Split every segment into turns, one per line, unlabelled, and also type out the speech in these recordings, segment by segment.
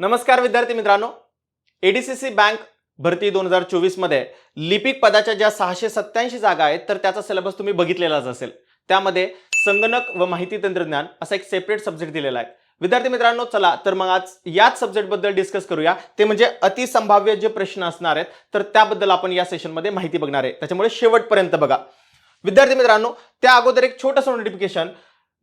नमस्कार विद्यार्थी मित्रांनो. एडीसीसी बँक भरती दोन हजार चोवीसमध्ये लिपिक पदाच्या ज्या सहाशे सत्याऐंशी जागा आहेत तर त्याचा सिलेबस तुम्ही बघितलेलाच असेल. त्यामध्ये संगणक व माहिती तंत्रज्ञान असा एक सेपरेट सब्जेक्ट दिलेला आहे. विद्यार्थी मित्रांनो चला तर मग आज याच सब्जेक्टबद्दल डिस्कस करूया. ते म्हणजे अतिसंभाव्य जे प्रश्न असणार आहेत तर त्याबद्दल आपण या सेशनमध्ये माहिती बघणार आहे. त्याच्यामुळे शेवटपर्यंत बघा. विद्यार्थी मित्रांनो त्या अगोदर एक छोटंसं नोटिफिकेशन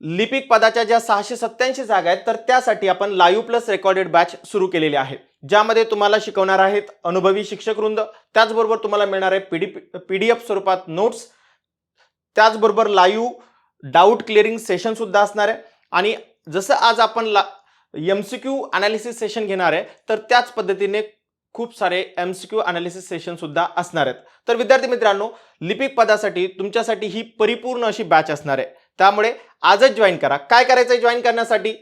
लिपिक पदाच्या ज्या सहाशे सत्त्याऐंशी जागा आहेत तर त्यासाठी आपण लाईव्ह प्लस रेकॉर्डेड बॅच सुरू केलेली आहे. ज्यामध्ये तुम्हाला शिकवणार आहेत अनुभवी शिक्षक वृंद त्याचबरोबर तुम्हाला मिळणार आहे P D P D F स्वरूपात नोट्स त्याचबरोबर लाईव्ह डाऊट क्लिअरिंग सेशन सुद्धा असणार आहे. आणि जसं आज आपण ला M C Q analysis session घेणार आहे तर त्याच पद्धतीने खूप सारे M C Q analysis session सुद्धा असणार आहेत. तर विद्यार्थी मित्रांनो लिपिक पदासाठी तुमच्यासाठी ही परिपूर्ण अशी बॅच असणार आहे. त्यामुळे आजच जॉईन करा. काय करायचंय जॉईन करण्यासाठी?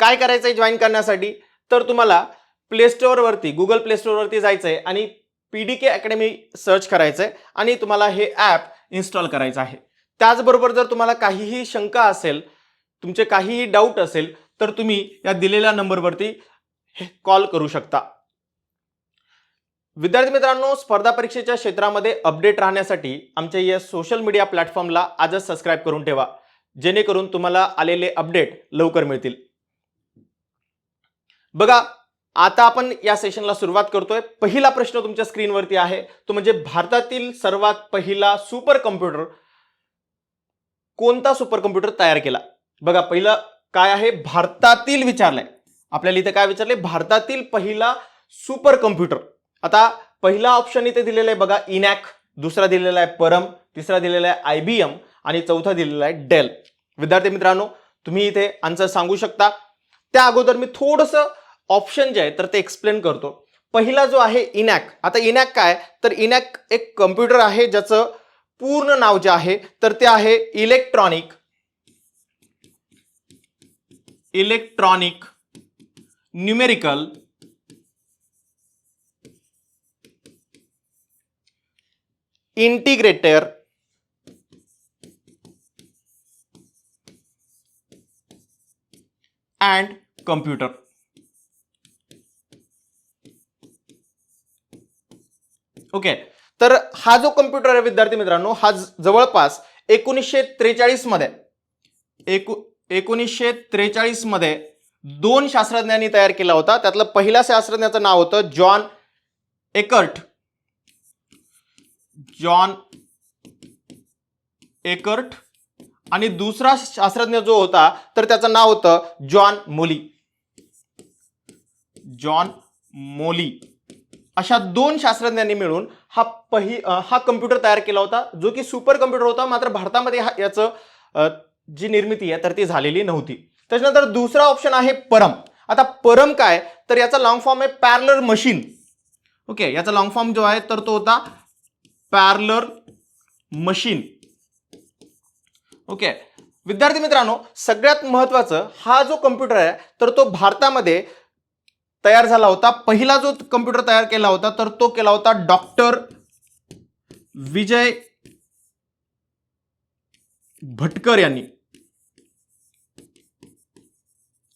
काय करायचंय जॉईन करण्यासाठी? तर तुम्हाला प्ले स्टोअरवरती गुगल प्ले स्टोअरवरती जायचंय आणि P D K academy search करायचंय आणि तुम्हाला हे ॲप इन्स्टॉल करायचं आहे. त्याचबरोबर जर तुम्हाला काहीही शंका असेल तुमचे काहीही डाऊट असेल तर तुम्ही या दिलेल्या नंबरवरती कॉल करू शकता. विद्यार्थी मित्रांनो स्पर्धा परीक्षेच्या क्षेत्रामध्ये अपडेट राहण्यासाठी आमच्या या सोशल मीडिया प्लॅटफॉर्मला आजच सबस्क्राईब करून ठेवा. जेणेकरून तुम्हाला आलेले अपडेट लवकर मिळतील. बघा आता आपण या सेशनला सुरुवात करतोय. पहिला प्रश्न तुमच्या स्क्रीनवरती आहे. तो म्हणजे भारतातील सर्वात पहिला सुपर कम्प्युटर कोणता सुपर कम्प्युटर तयार केला? बघा पहिलं काय आहे? भारतातील विचारलंय. आपल्याला इथे काय विचारले भारतातील पहिला सुपर कम्प्युटर आता पहिला ऑप्शन इथे दिलेला आहे बघा इनॅक दुसरा दिलेला आहे परम तिसरा दिलेला आहे आय बी एम आणि चौथा दिलेला आहे डेल. विद्यार्थी मित्रांनो तुम्ही इथे आन्सर सांगू शकता. त्या अगोदर मी थोडंसं ऑप्शन जे आहे तर ते एक्सप्लेन करतो. पहिला जो आहे इनॅक आता इनॅक काय? तर इनॅक एक कम्प्युटर आहे ज्याचं पूर्ण नाव जे आहे तर ते आहे electronic electronic numerical integrator and computer. Okay. तर हा जो कम्प्युटर आहे विद्यार्थी मित्रांनो हा ज- जवळपास एकोणीसशे त्रेचाळीसमध्ये एकू एकोणीसशे त्रेचाळीसमध्ये दोन शास्त्रज्ञांनी तयार केला होता. त्यातलं पहिल्या शास्त्रज्ञाचं नाव होतं जॉन एकर्ट. जॉन एकर्ट आणि दुसरा शास्त्रज्ञ जो होता तर त्याचं नाव होतं जॉन मोली. जॉन मोली. अशा दोन शास्त्रज्ञांनी मिळून हा पहि हा कम्प्युटर तयार केला होता जो की सुपर कम्प्युटर होता मात्र भारतामध्ये हा याचं जी निर्मिती आहे तर ती झालेली नव्हती. त्याच्यानंतर दुसरा ऑप्शन आहे परम. आता परम काय? तर याचा लॉंग फॉर्म आहे पॅरलर मशीन ओके याचा लॉंग फॉर्म जो आहे तर तो होता पॅरलर मशीन. ओके. विद्यार्थी मित्रांनो सगळ्यात महत्वाचं हा जो कम्प्युटर आहे तर तो भारतामध्ये तयार झाला होता. पहिला जो कम्प्युटर तयार केला होता तर तो केला होता डॉक्टर विजय भटकर यांनी.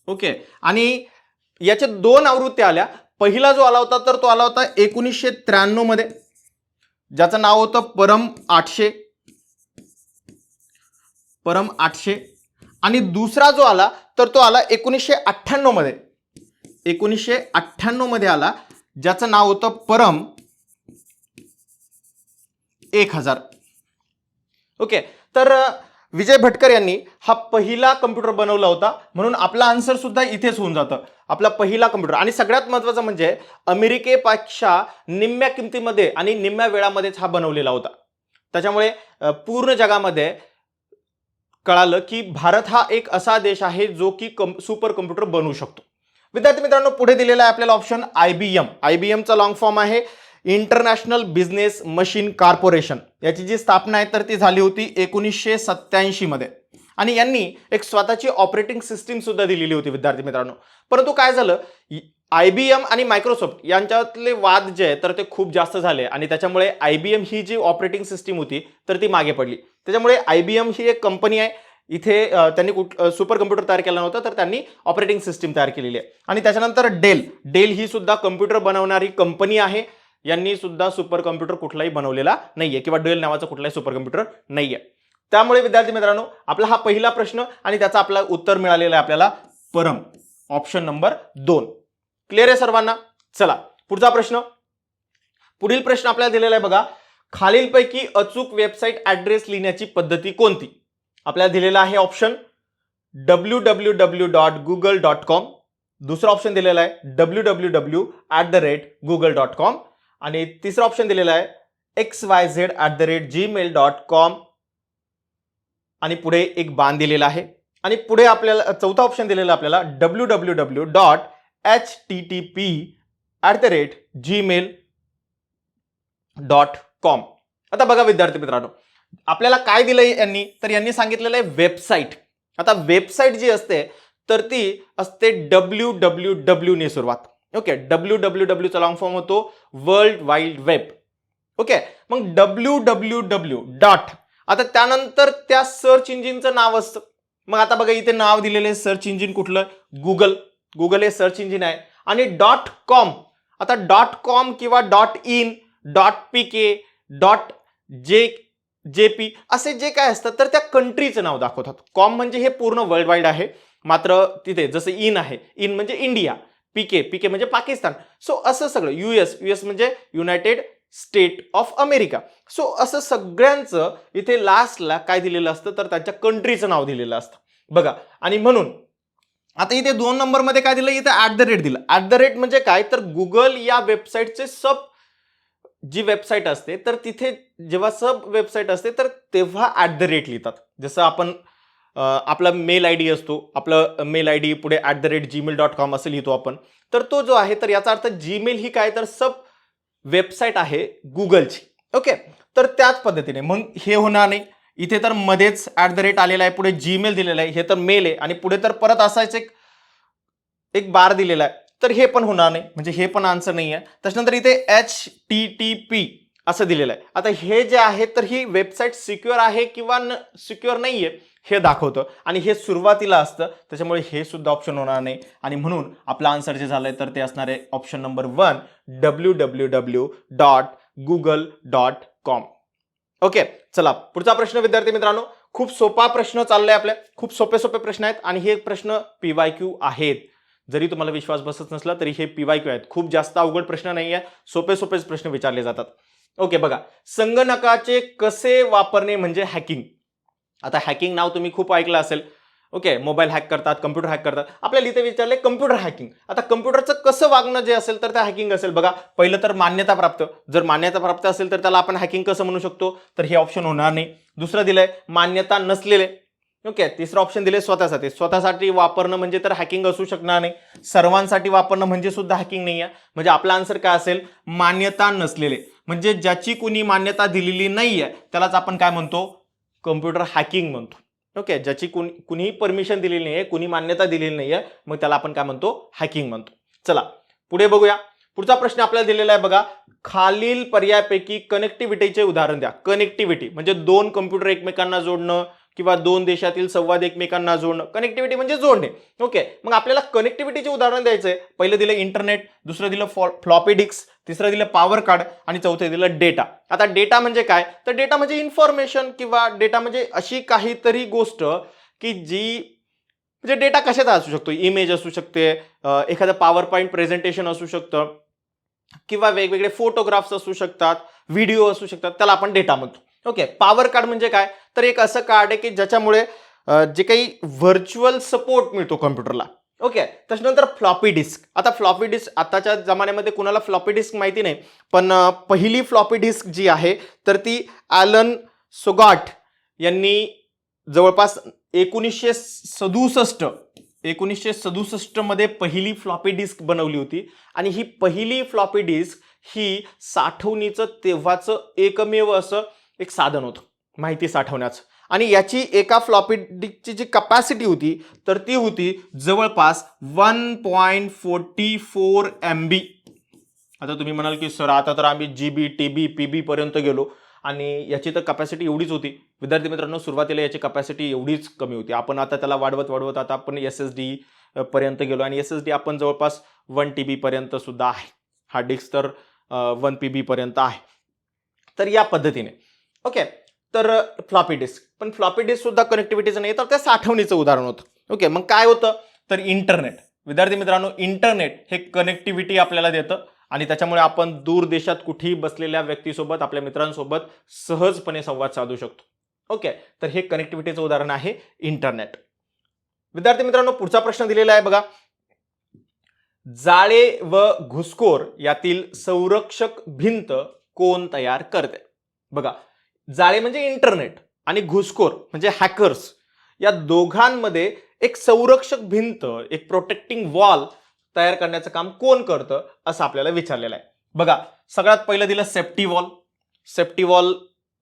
ओके. आणि याच्या दोन आवृत्त्या आल्या. पहिला जो आला होता तर तो आला होता एकोणीसशे त्र्याण्णवमध्ये ज्याचं नाव होतं परम आठशे. परम आठशे. आणि दुसरा जो आला तर तो आला एकोणीसशे अठ्ठ्याण्णवमध्ये एकोणीसशे अठ्ठ्याण्णवमध्ये आला ज्याचं नाव होतं परम एक हजार. ओके तर विजय भटकर यांनी हा पहिला कम्प्युटर बनवला होता. म्हणून आपला आन्सर सुद्धा इथेच होऊन जातं. आपला पहिला कम्प्युटर आणि सगळ्यात महत्वाचं म्हणजे अमेरिकेपेक्षा निम्म्या किमतीमध्ये आणि निम्म्या वेळामध्येच हा बनवलेला होता. त्याच्यामुळे पूर्ण जगामध्ये कळालं की भारत हा एक असा देश आहे जो की कम सुपर कम्प्युटर बनवू शकतो. विद्यार्थी मित्रांनो पुढे दिलेला आहे आपल्याला option I B M I B एमचा long form आहे. International business machine corporation. याची जी स्थापना आहे तर ती झाली होती एकोणीसशे सत्त्याऐंशीमध्ये आणि यांनी एक स्वतःची ऑपरेटिंग सिस्टीम सुद्धा दिलेली होती विद्यार्थी मित्रांनो. परंतु काय झालं? आय बी एम आणि मायक्रोसॉफ्ट यांच्यातले वाद जे आहे तर ते खूप जास्त झाले. आणि त्याच्यामुळे आय बी एम ही जी ऑपरेटिंग सिस्टीम होती तर ती मागे पडली. त्याच्यामुळे आय बी एम ही एक कंपनी आहे. इथे त्यांनी कुठ सुपर कम्प्युटर तयार केला नव्हता तर त्यांनी ऑपरेटिंग सिस्टीम तयार केलेली आहे. आणि त्याच्यानंतर डेल डेल ही सुद्धा कम्प्युटर बनवणारी कंपनी आहे. यांनी सुद्धा सुपर कम्प्युटर कुठलाही बनवलेला नाहीये किंवा डेल नावाचा कुठलाही सुपर कम्प्युटर नाहीये. त्यामुळे विद्यार्थी मित्रांनो आपला हा पहिला प्रश्न आणि त्याचा आपला उत्तर मिळालेलं आहे आपल्याला परम. ऑप्शन नंबर दोन. क्लिअर आहे सर्वांना? चला पुढचा प्रश्न. पुढील प्रश्न आपल्याला दिलेला आहे बघा. खालीलपैकी अचूक वेबसाईट ऍड्रेस लिहिण्याची पद्धती कोणती? आपल्याला दिलेला आहे option W W W dot Google dot com दुसरा ऑप्शन दिलेला आहे W W W at the rate Google dot com आणि तिसरा ऑप्शन दिलेला आहे X Y Z at the rate Gmail dot com आणि पुढे एक बाण दिलेला आहे. आणि पुढे आपल्याला चौथा ऑप्शन दिलेला आहे आपल्याला W W W dot H T T P at the rate Gmail dot com आता बघा विद्यार्थी मित्रांनो आपल्याला काय दिलं यांनी? तर यांनी सांगितलेलं आहे वेबसाईट आता वेबसाईट जी असते तर ती असते डब्ल्यू डब्ल्यू डब्ल्यूने सुरुवात. ओके डब्ल्यू डब्ल्यू डब्ल्यूचा लॉंग फॉर्म होतो वर्ल्ड वाईल्ड वेब ओके मग डब्ल्यू डब्ल्यू डब्ल्यू डॉट आता त्यानंतर त्या सर्च इंजिनचं नाव असतं. मग आता बघा इथे नाव दिलेलं आहे सर्च इंजिन कुठलं? गुगल गुगल हे सर्च इंजिन आहे. आणि डॉट कॉम आता डॉट कॉम किंवा dot in dot P K dot J J P असे जे काय असतात तर त्या कंट्रीचं नाव दाखवतात. कॉम म्हणजे हे पूर्ण वर्ल्ड वाईड आहे. मात्र तिथे जसं इन आहे इन म्हणजे इंडिया पीके पीके म्हणजे पाकिस्तान. सो असं सगळं. यू एस यू एस म्हणजे United State of America so असं सगळ्यांचं इथे लास्टला काय दिलेलं असतं? तर त्यांच्या कंट्रीचं नाव दिलेलं असतं. बघा आणि म्हणून आता इथे दोन नंबरमध्ये काय दिलं? इथे ॲट द रेट दिलं. ॲट द रेट म्हणजे काय? तर गुगल या वेबसाईटचे सब जी वेबसाईट असते तर तिथे जेव्हा सब वेबसाईट असते तर तेव्हा ॲट द रेट लिहितात. जसं आपण आपला मेल आय डी असतो. आपलं मेल आय डी पुढे at the rate Gmail dot com असं लिहितो आपण. तर तो जो आहे तर याचा अर्थ जीमेल ही काय? तर सब वेबसाईट आहे गुगलची ओके तर त्याच पद्धतीने मग हे होणार नाही. इथे तर मध्येच ॲट द रेट आलेला आहे पुढे जीमेल दिलेला आहे. हे तर मेल आहे. आणि पुढे तर परत असायचं एक एक बार दिलेला आहे. तर हे पण होणार नाही. म्हणजे हे पण आन्सर नाही आहे त्याच्यानंतर इथे एच टी टी पी असं दिलेलं आहे. आता हे जे आहे तर ही वेबसाईट सिक्युअर आहे किंवा न सिक्युअर नाही आहे हे दाखवतं. आणि हे सुरुवातीला असतं. त्याच्यामुळे हे सुद्धा ऑप्शन होणार नाही. आणि म्हणून आपलं आन्सर जे झालंय तर ते असणार आहे option number one W W W dot Google dot com okay चला. पुढचा प्रश्न विद्यार्थी मित्रांनो. खूप सोपा प्रश्न चाललाय आपल्या. खूप सोपे सोपे प्रश्न आहेत. आणि हे प्रश्न पी वाय क्यू आहेत. जरी तुम्हाला विश्वास बसत नसला तरी हे पी वाय क्यू आहेत. खूप जास्त अवघड प्रश्न नाही आहे सोपे सोपेच प्रश्न विचारले जातात. ओके बघा. संगणकाचे कसे वापरणे म्हणजे हॅकिंग आता हॅकिंग नाव तुम्ही खूप ऐकलं असेल. ओके मोबाईल हॅक करतात कम्प्युटर हॅक करतात. आपल्याला इथे विचारले कम्प्युटर हॅकिंग आता कम्प्युटरचं कसं वागणं जे असेल तर ते हॅकिंग असेल. बघा पहिलं तर मान्यता प्राप्त. जर मान्यता प्राप्त असेल तर त्याला आपण हॅकिंग कसं म्हणू शकतो? तर हे ऑप्शन होणार नाही. दुसरं दिलंय मान्यता नसलेले. ओके तिसरं ऑप्शन दिले स्वतःसाठी. स्वतःसाठी वापरणं म्हणजे तर हॅकिंग असू शकणार नाही. सर्वांसाठी वापरणं म्हणजे सुद्धा हॅकिंग नाही आहे म्हणजे आपला आन्सर काय असेल? मान्यता नसलेले. म्हणजे ज्याची कुणी मान्यता दिलेली नाही आहे त्यालाच आपण काय म्हणतो? कम्प्युटर हॅकिंग म्हणतो. ओके ज्याची कुणी कुणीही परमिशन दिलेली नाही आहे कुणी मान्यता दिलेली नाही आहे मग त्याला आपण काय म्हणतो? हॅकिंग म्हणतो. चला पुढे बघूया. पुढचा प्रश्न आपल्याला दिलेला आहे बघा. खालील पर्यायापैकी कनेक्टिव्हिटीचे उदाहरण द्या. कनेक्टिव्हिटी म्हणजे दोन कम्प्युटर एकमेकांना जोडणं किंवा दोन देशातील संवाद एकमेकांना जोडणं. कनेक्टिव्हिटी म्हणजे जोडणे. ओके मग आपल्याला कनेक्टिव्हिटीचे उदाहरण द्यायचं आहे. पहिलं दिलं इंटरनेट दुसरं दिलं फॉ फ्लॉपेडिक्स तिसरं दिलं पॉवर कार्ड आणि चौथं दिलं डेटा आता डेटा म्हणजे काय? तर डेटा म्हणजे इन्फॉर्मेशन किंवा डेटा म्हणजे अशी काहीतरी गोष्ट की जी म्हणजे डेटा कशाचा असू शकतो? इमेज असू शकते एखादं पॉवर पॉईंट प्रेझेंटेशन असू शकतं किंवा वेगवेगळे फोटोग्राफ्स असू शकतात व्हिडिओ असू शकतात त्याला आपण डेटा म्हणतो. ओके पॉवर कार्ड म्हणजे काय? तर एक असं कार्ड आहे की ज्याच्यामुळे जे काही व्हर्च्युअल सपोर्ट मिळतो कम्प्युटरला ओके त्याच्यानंतर फ्लॉपी डिस्क आता फ्लॉपी डिस्क आताच्या जमान्यामध्ये कुणाला फ्लॉपी डिस्क माहिती नाही पण पहिली फ्लॉपी डिस्क जी आहे तर ती ॲलन सोगाट यांनी जवळपास एकोणीसशे सदुसष्ट एकोणीसशे सदुसष्टमध्ये पहिली फ्लॉपी डिस्क बनवली होती. आणि ही पहिली फ्लॉपी डिस्क ही साठवणीचं तेव्हाचं एकमेव असं एक साधन होतं माहिती साठवण्याचं. आणि याची एका फ्लॉपी डिस्कची जी कपॅसिटी होती तर ती होती जवळपास one point forty four M B आता तुम्ही म्हणाल की सर आता तर आम्ही जी बी टी बी पी बी पर्यंत गेलो. आणि याची तर कपॅसिटी एवढीच होती. विद्यार्थी मित्रांनो सुरुवातीला याची कपॅसिटी एवढीच कमी होती. आपण आता त्याला वाढवत वाढवत आता आपण एस एस डी पर्यंत गेलो आणि एस एस डी आपण जवळपास वन टी बी पर्यंत सुद्धा आहे. हार्ड डिस्क तर वन पी बी पर्यंत आहे. तर या पद्धतीने ओके तर फ्लॉपी डिस्क पण फ्लॉपी डिस्क सुद्धा कनेक्टिव्हिटीचं नाही तर त्या साठवणीचं उदाहरण होतं. ओके मग काय होतं? तर इंटरनेट विद्यार्थी मित्रांनो इंटरनेट हे कनेक्टिव्हिटी आपल्याला देतं आणि त्याच्यामुळे आपण दूर देशात कुठेही बसलेल्या व्यक्तीसोबत आपल्या मित्रांसोबत सहजपणे संवाद साधू शकतो. ओके तर हे कनेक्टिव्हिटीचं उदाहरण आहे इंटरनेट विद्यार्थी मित्रांनो पुढचा प्रश्न दिलेला आहे बघा. जाळे व घुसखोर यातील संरक्षक भिंत कोण तयार करते? बघा जाळे म्हणजे इंटरनेट आणि घुसखोर म्हणजे हॅकर्स. या दोघांमध्ये एक संरक्षक भिंत एक प्रोटेक्टिंग वॉल तयार करण्याचं काम कोण करतं असं आपल्याला विचारलेलं आहे. बघा सगळ्यात पहिलं दिलं सेफ्टी वॉल सेफ्टी वॉल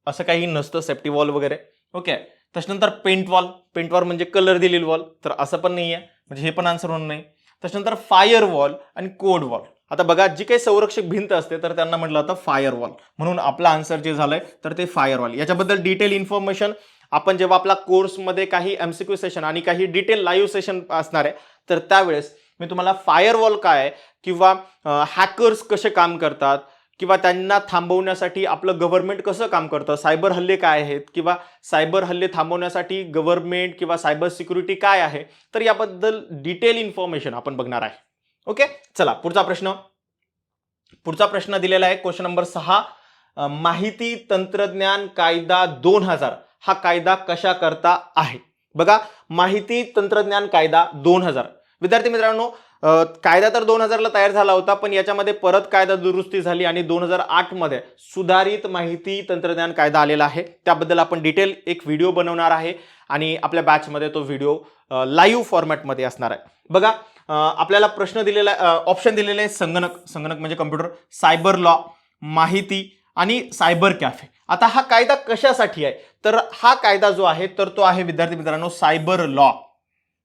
असं काही नसतं सेफ्टी वॉल वगैरे. ओके त्याच्यानंतर पेंट वॉल पेंट वॉल म्हणजे कलर दिलेली वॉल तर असं पण नाही आहे म्हणजे हे पण आन्सर होणार नाही. त्याच्यानंतर फायर वॉल आणि कोड वॉल आता बघा जी काही संरक्षक भिंत असते तर त्यांना म्हटलं जातं फायर वॉल म्हणून आपलं आन्सर जे झालंय तर ते फायर वॉल याच्याबद्दल डिटेल इन्फॉर्मेशन आपण जेव्हा आपला कोर्समध्ये काही एमसीक्यू सेशन आणि काही डिटेल लाईव्ह सेशन असणार आहे तर त्यावेळेस मी तुम्हाला फायर वॉल काय किंवा हॅकर्स कसे काम करतात किंवा त्यांना थांबवण्यासाठी आपलं गव्हर्नमेंट कसं काम करतं सायबर हल्ले काय आहेत किंवा सायबर हल्ले थांबवण्यासाठी गव्हर्नमेंट किंवा सायबर सिक्युरिटी काय आहे तर याबद्दल डिटेल इन्फॉर्मेशन आपण बघणार आहे. ओके चला पुढचा प्रश्न. पुढचा प्रश्न दिलेला आहे क्वेश्चन नंबर सहा. माहिती तंत्रज्ञान कायदा दोन हजार. हा कायदा कशा करता आहे? बघा माहिती तंत्रज्ञान कायदा दोन हजार. विद्यार्थी मित्रांनो कायदा तर दोन हजारला तयार झाला होता पण याच्यामध्ये परत कायदा दुरुस्ती झाली आणि दोन हजार आठमध्ये सुधारित माहिती तंत्रज्ञान कायदा आलेला आहे. त्याबद्दल आपण डिटेल एक व्हिडिओ बनवणार आहे आणि आपल्या बॅचमध्ये तो व्हिडिओ लाईव्ह फॉर्मॅटमध्ये असणार आहे. बघा आपल्याला प्रश्न दिलेला ऑप्शन दिलेले आहे संगणक. संगणक म्हणजे कम्प्युटर सायबर लॉ माहिती आणि सायबर कॅफे आता हा कायदा कशासाठी आहे? तर हा कायदा जो आहे तर तो आहे विद्यार्थी मित्रांनो सायबर लॉ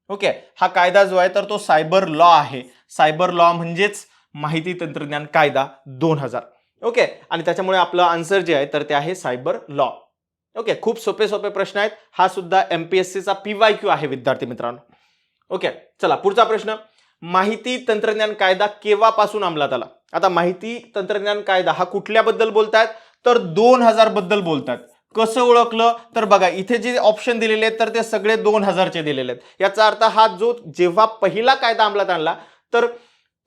ओके हा कायदा जो आहे तर तो सायबर लॉ आहे. सायबर लॉ म्हणजेच माहिती तंत्रज्ञान कायदा दोन हजार. ओके आणि त्याच्यामुळे आपलं आन्सर जे आहे तर ते आहे सायबर लॉ ओके खूप सोपे सोपे प्रश्न आहेत. हा सुद्धा एम पी एस सीचा पी वाय क्यू आहे विद्यार्थी मित्रांनो. ओके चला पुढचा प्रश्न. माहिती तंत्रज्ञान कायदा केव्हापासून अंमलात आला? आता माहिती तंत्रज्ञान कायदा हा कुठल्याबद्दल बोलतायत? तर दोन हजारबद्दल बोलतात कसं ओळखलं? तर बघा इथे जे ऑप्शन दिलेले आहेत तर ते सगळे दोन हजारचे दिलेले आहेत. याचा अर्थ हा जो जेव्हा पहिला कायदा अंमलात आणला तर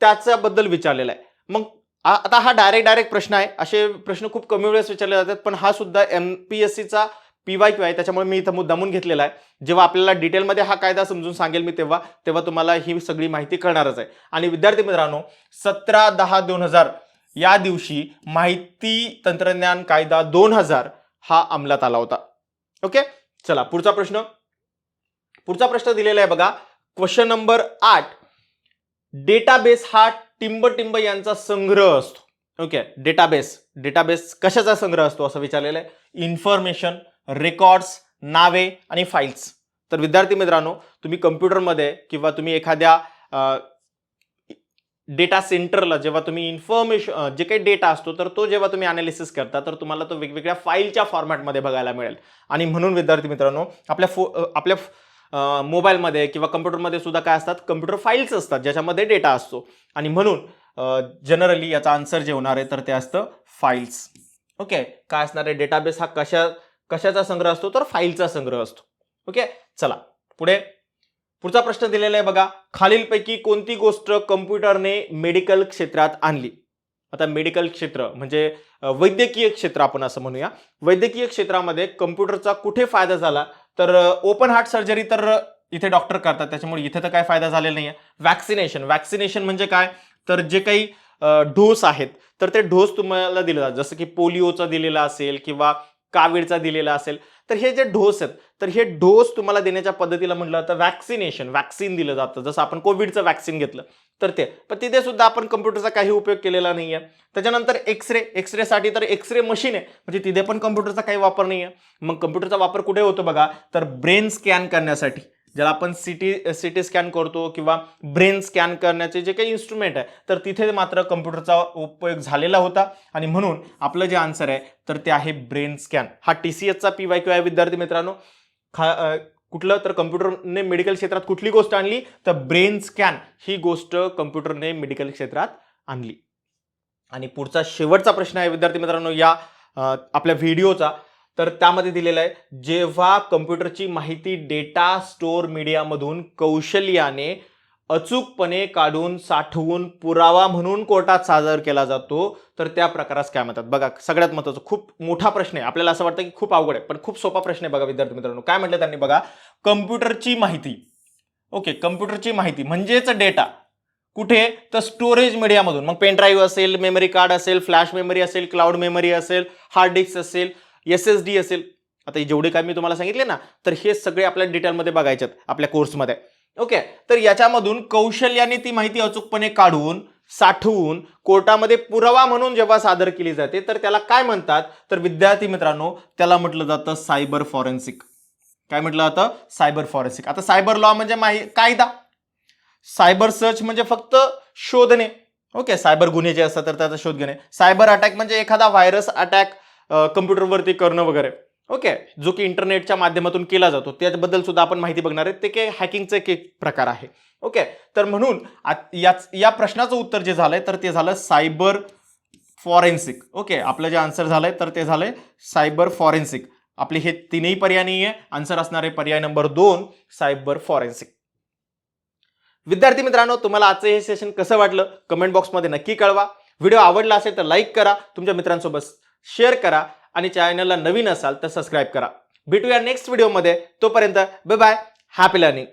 त्याच्याबद्दल विचारलेला आहे. मग आ- आता हा डायरेक्ट डायरेक्ट प्रश्न आहे. असे प्रश्न खूप कमी वेळेस विचारले जातात पण हा सुद्धा एम पी एस सीचा पी वाय क्यू आहे त्याच्यामुळे मी इथं मुद्दामून घेतलेला आहे. जेव्हा आपल्याला डिटेलमध्ये हा कायदा समजून सांगेल मी तेव्हा तेव्हा तुम्हाला ही सगळी माहिती कळणारच आहे. आणि विद्यार्थी मित्रांनो सतरा दहा दोन हजार या दिवशी माहिती तंत्रज्ञान कायदा दोन हजार हा अंमलात आला होता. ओके? चला पुढचा प्रश्न. पुढचा प्रश्न दिलेला आहे बघा. क्वेश्चन नंबर आठ. डेटाबेस हा टिंब टिंब यांचा संग्रह असतो. ओके? डेटाबेस. डेटाबेस कशाचा संग्रह असतो असं विचारलेलं आहे. इन्फॉर्मेशन रेकॉर्ड्स नावे आणि फाईल्स तर विद्यार्थी मित्रांनो तुम्ही कम्प्युटरमध्ये किंवा तुम्ही एखाद्या डेटा सेंटरला जेव्हा तुम्ही इन्फॉर्मेशन जे काही डेटा असतो तर तो जेव्हा तुम्ही अनालिसिस करता तर तुम्हाला तो वेगवेगळ्या फाईलच्या फॉर्मॅटमध्ये बघायला मिळेल. आणि म्हणून विद्यार्थी मित्रांनो आपल्या फो आपल्या मोबाईलमध्ये किंवा कम्प्युटरमध्ये सुद्धा काय असतात? कम्प्युटर फाईल्स असतात ज्याच्यामध्ये डेटा असतो. आणि म्हणून जनरली याचा आन्सर जे होणार आहे तर ते असतं फाईल्स ओके काय असणार आहे? डेटाबेस हा कशा कशाचा संग्रह असतो तर फाईलचा संग्रह असतो. ओके? चला. पुढे. पुढचा प्रश्न दिलेला आहे बघा. खालीलपैकी कोणती गोष्ट कम्प्युटरने मेडिकल क्षेत्रात आणली? आता मेडिकल क्षेत्र म्हणजे वैद्यकीय क्षेत्र आपण असं म्हणूया. वैद्यकीय क्षेत्रामध्ये कम्प्युटरचा कुठे फायदा झाला? तर ओपन हार्ट सर्जरी तर इथे डॉक्टर करतात. त्याच्यामुळे इथे तर काय फायदा झालेला नाही आहे वॅक्सिनेशन वॅक्सिनेशन म्हणजे काय? तर जे काही डोस आहेत तर ते डोस तुम्हाला दिले जातात जसं की पोलिओचा दिलेला असेल किंवा कावीडचा दिलेला असेल तर हे जे डोस आहेत तर हे डोस तुम्हाला देण्याच्या पद्धतीला म्हटलं तर वॅक्सिनेशन वॅक्सिन दिलं जातं. जसं आपण कोविडचं वॅक्सिन घेतलं तर ते. पण तिथे सुद्धा आपण कम्प्युटरचा काही उपयोग केलेला नाही आहे त्याच्यानंतर एक्सरे एक्सरेसाठी तर एक्सरे मशीन आहे. म्हणजे तिथे पण कम्प्युटरचा काही वापर नाही आहे मग कम्प्युटरचा वापर कुठे होतो बघा? तर ब्रेन स्कॅन करण्यासाठी. ज्याला आपण सिटी सिटी स्कॅन करतो किंवा ब्रेन स्कॅन करण्याचे जे काही इन्स्ट्रुमेंट आहे तर तिथे मात्र कम्प्युटरचा उपयोग झालेला होता. आणि म्हणून आपलं जे आन्सर आहे तर ते आहे ब्रेन स्कॅन हा टी सी एचचा पी वाय क्यू आहे विद्यार्थी मित्रांनो. खा कुठलं तर कम्प्युटरने मेडिकल क्षेत्रात कुठली गोष्ट आणली तर ब्रेन स्कॅन ही गोष्ट कम्प्युटरने मेडिकल क्षेत्रात आणली. आणि पुढचा शेवटचा प्रश्न आहे विद्यार्थी मित्रांनो या आपल्या व्हिडिओचा तर त्यामध्ये दिलेलं आहे जेव्हा कम्प्युटरची माहिती डेटा स्टोअर मीडियामधून कौशल्याने अचूकपणे काढून साठवून पुरावा म्हणून कोर्टात सादर केला जातो तर त्या प्रकारास काय म्हणतात बघा सगळ्यात महत्त्वाचं खूप मोठा प्रश्न आहे. आपल्याला असं वाटतं की खूप अवघड आहे पण खूप सोपा प्रश्न आहे बघा विद्यार्थी मित्रांनो. काय म्हटलं त्यांनी बघा? कम्प्युटरची माहिती. ओके कम्प्युटरची माहिती म्हणजेच डेटा. कुठे? तर स्टोरेज मीडियामधून. मग पेन ड्राईव्ह असेल मेमरी कार्ड असेल फ्लॅश मेमरी असेल क्लाउड मेमरी असेल हार्ड डिस्क असेल एस एस डी असेल. आता जेवढे काय मी तुम्हाला सांगितले ना तर हे सगळे आपल्या डिटेलमध्ये बघायचे आहेत आपल्या कोर्समध्ये ओके तर याच्यामधून कौशल्याने ती माहिती अचूकपणे काढून साठवून कोर्टामध्ये पुरावा म्हणून जेव्हा सादर केली जाते तर त्याला काय म्हणतात? तर विद्यार्थी मित्रांनो त्याला म्हटलं जातं सायबर फॉरेन्सिक. काय म्हटलं जातं? Cyber forensic. आता सायबर लॉ म्हणजे माहि कायदा. सायबर सर्च म्हणजे फक्त शोधणे. ओके सायबर गुन्हे जे असतात तर त्याचा शोध घेणे. सायबर अटॅक म्हणजे एखादा व्हायरस अटॅक कम्प्युटरवरती करणं वगैरे. ओके जो की इंटरनेटच्या माध्यमातून केला जातो त्याबद्दल सुद्धा आपण माहिती बघणार आहे. ते काही हॅकिंगचं एक एक प्रकार आहे. ओके तर म्हणून याच या प्रश्नाचं उत्तर जे झालंय तर ते झालं सायबर फॉरेन्सिक ओके आपलं जे आन्सर झालंय तर ते झालंय सायबर फॉरेन्सिक आपले हे तीनही पर्याय नाही आहे आन्सर असणारे पर्याय नंबर दोन सायबर फॉरेन्सिक विद्यार्थी मित्रांनो तुम्हाला आजचं हे सेशन कसं वाटलं? कमेंट बॉक्समध्ये नक्की कळवा. व्हिडिओ आवडला असेल तर लाईक करा. तुमच्या मित्रांसोबत शेअर करा आणि चॅनलला नवीन असाल तर सबस्क्राईब करा. भेटूया नेक्स्ट व्हिडिओमध्ये. तोपर्यंत बाय बाय हॅपी लर्निंग